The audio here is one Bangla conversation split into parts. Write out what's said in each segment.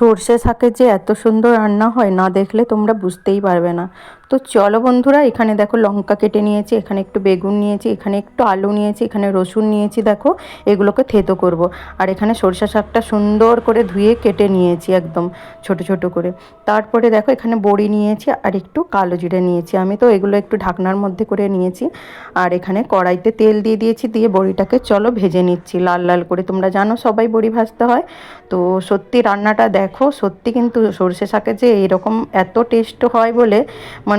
সর্ষে শাকের যে এত সুন্দর রান্না হয় না দেখলে তোমরা বুঝতেই পারবে না। তো চলো বন্ধুরা, এখানে দেখো লঙ্কা কেটে নিয়েছি, এখানে একটু বেগুন নিয়েছি, এখানে একটু আলু নিয়েছি, এখানে রসুন নিয়েছি, দেখো এগুলোকে থেতো করব। আর এখানে সর্ষে শাকটা সুন্দর করে ধুয়ে কেটে নিয়েছি একদম ছোট ছোট করে। তারপরে দেখো এখানে বড়ি নিয়েছি আর একটু কালো জিরে নিয়েছি। আমি তো এগুলো একটু ঢাকনার মধ্যে করে নিয়েছি। আর এখানে কড়াইতে তেল দিয়ে দিয়েছি, দিয়ে বড়িটাকে চলো ভেজে নিচ্ছি লাল লাল করে। তোমরা জানো সবাই বড়ি ভাজতে হয়। তো সত্যি রান্নাটা দেখো, সত্যি কিন্তু সরষে শাকে যে এরকম এত টেস্ট হয় বলে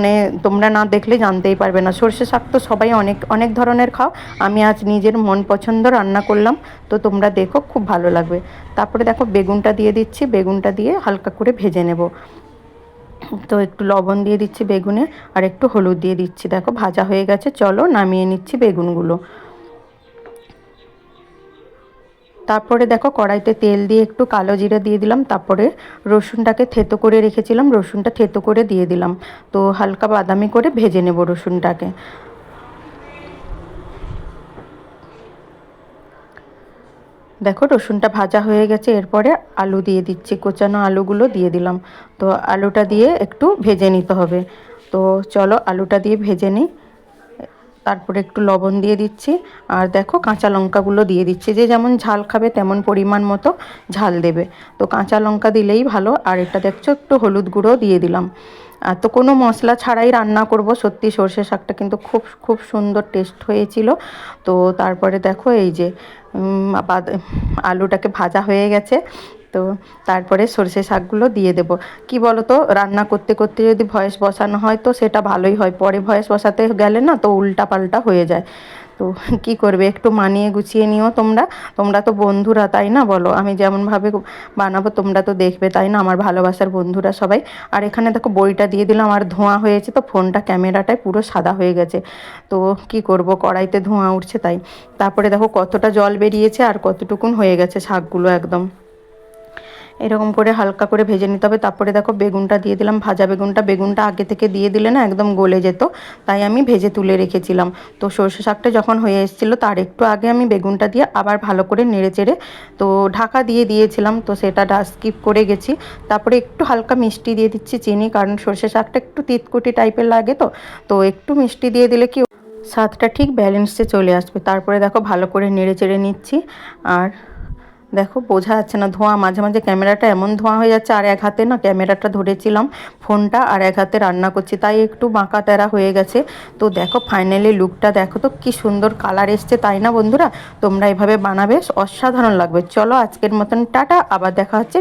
মানে তোমরা না দেখলে জানতেই পারবে না। সর্ষে শাক তো সবাই অনেক অনেক ধরনের খাও। আমি আজ নিজের মন পছন্দ রান্না করলাম, তো তোমরা দেখো, খুব ভালো লাগবে। তারপরে দেখো, বেগুনটা দিয়ে দিচ্ছি, বেগুনটা দিয়ে হালকা করে ভেজে নেব। তো একটু লবণ দিয়ে দিচ্ছি বেগুনে, আর একটু হলুদ দিয়ে দিচ্ছি। দেখো, ভাজা হয়ে গেছে, চলো নামিয়ে নিচ্ছি বেগুনগুলো। তারপরে দেখো কড়াইতে তেল দিয়ে একটু কালো জিরে দিয়ে দিলাম, তারপরে রসুনটাকে থেতো করে রেখেছিলাম, রসুনটা থেতো করে দিয়ে দিলাম। তো হালকা বাদামি করে ভেজে নেব রসুনটাকে। দেখো রসুনটা ভাজা হয়ে গেছে, এরপরে আলু দিয়ে দিচ্ছি, কোচানো আলুগুলো দিয়ে দিলাম। তো আলুটা দিয়ে একটু ভেজে নিতে হবে। তো চলো আলুটা দিয়ে ভেজে নিই। তারপরে একটু লবণ দিয়ে দিচ্ছি। আর দেখো কাঁচা লঙ্কাগুলো দিয়ে দিচ্ছি। যে যেমন ঝাল খাবে তেমন পরিমাণ মতো ঝাল দেবে। তো কাঁচা লঙ্কা দিলেই ভালো। আর এটা দেখছ, একটু হলুদ গুঁড়ো দিয়ে দিলাম। আর তো কোনো মশলা ছাড়াই রান্না করব। সত্যি সর্ষে শাকটা কিন্তু খুব খুব সুন্দর টেস্ট হয়েছিল। তো তারপরে দেখো এই যে আলুটাকে ভাজা হয়ে গেছে। তো তারপরে সর্ষে শাকগুলো দিয়ে দেব। কি বলো তো রান্না করতে করতে যদি ভয়েস বসানো হয় তো সেটা ভালোই হয়। পরে ভয়েস বসাতে গেলে না তো উল্টা পাল্টা হয়ে যায়। তো কি করবে? একটু মানিয়ে গুছিয়ে নিও তোমরা। তোমরা তো বন্ধুরা, তাই না বলো? আমি যেমনভাবে বানাবো তোমরা তো দেখবে, তাই না? আমার ভালোবাসার বন্ধুরা সবাই। আর এখানে দেখো বইটা দিয়ে দিলাম আর ধোঁয়া হয়েছে তো ফোনটা ক্যামেরাটায় পুরো সাদা হয়ে গেছে। তো কি করব? কড়াইতে ধোঁয়া উঠছে তাই। তারপরে দেখো কতটা জল বেরিয়েছে আর কতটুকুন হয়ে গেছে শাকগুলো একদম। এরকম করে হালকা করে ভেজে নিতে হবে। তারপরে দেখো বেগুনটা দিয়ে দিলাম, ভাজা বেগুনটা। বেগুনটা আগে থেকে দিয়ে দিলে না একদম গলে যেত, তাই আমি ভেজে তুলে রেখেছিলাম। তো সর্ষে শাকটা যখন হয়ে এসেছিল, তার একটু আগে আমি বেগুনটা দিয়ে আবার ভালো করে নেড়ে চেড়ে, তো ঢাকা দিয়ে দিয়েছিলাম, তো সেটা স্কিপ করে গেছি। তারপরে একটু হালকা মিষ্টি দিয়ে দিচ্ছি চিনি, কারণ সর্ষে শাকটা একটু তিতকুটি টাইপের লাগে তো। তো একটু মিষ্টি দিয়ে দিলে কি স্বাদটা ঠিক ব্যালেন্সে চলে আসবে। তারপরে দেখো ভালো করে নেড়ে চেড়ে নিচ্ছি। আর দেখো, বোঝা যাচ্ছে না ধোঁয়া। মাঝে মাঝে ক্যামেরাটা এমন ধোঁয়া হয়ে যাচ্ছে, আর এক হাতে না ক্যামেরাটা ধরেছিলাম, ফোনটা, আর এক হাতে রান্না করছি, তাই একটু বাঁকা তেরা হয়ে গেছে। তো দেখো ফাইনালি লুকটা দেখো তো, কি সুন্দর কালার এসছে, তাই না বন্ধুরা? তোমরা এভাবে বানাবে, অসাধারণ লাগবে। চলো, আজকের মতন টাটা, আবার দেখা হচ্ছে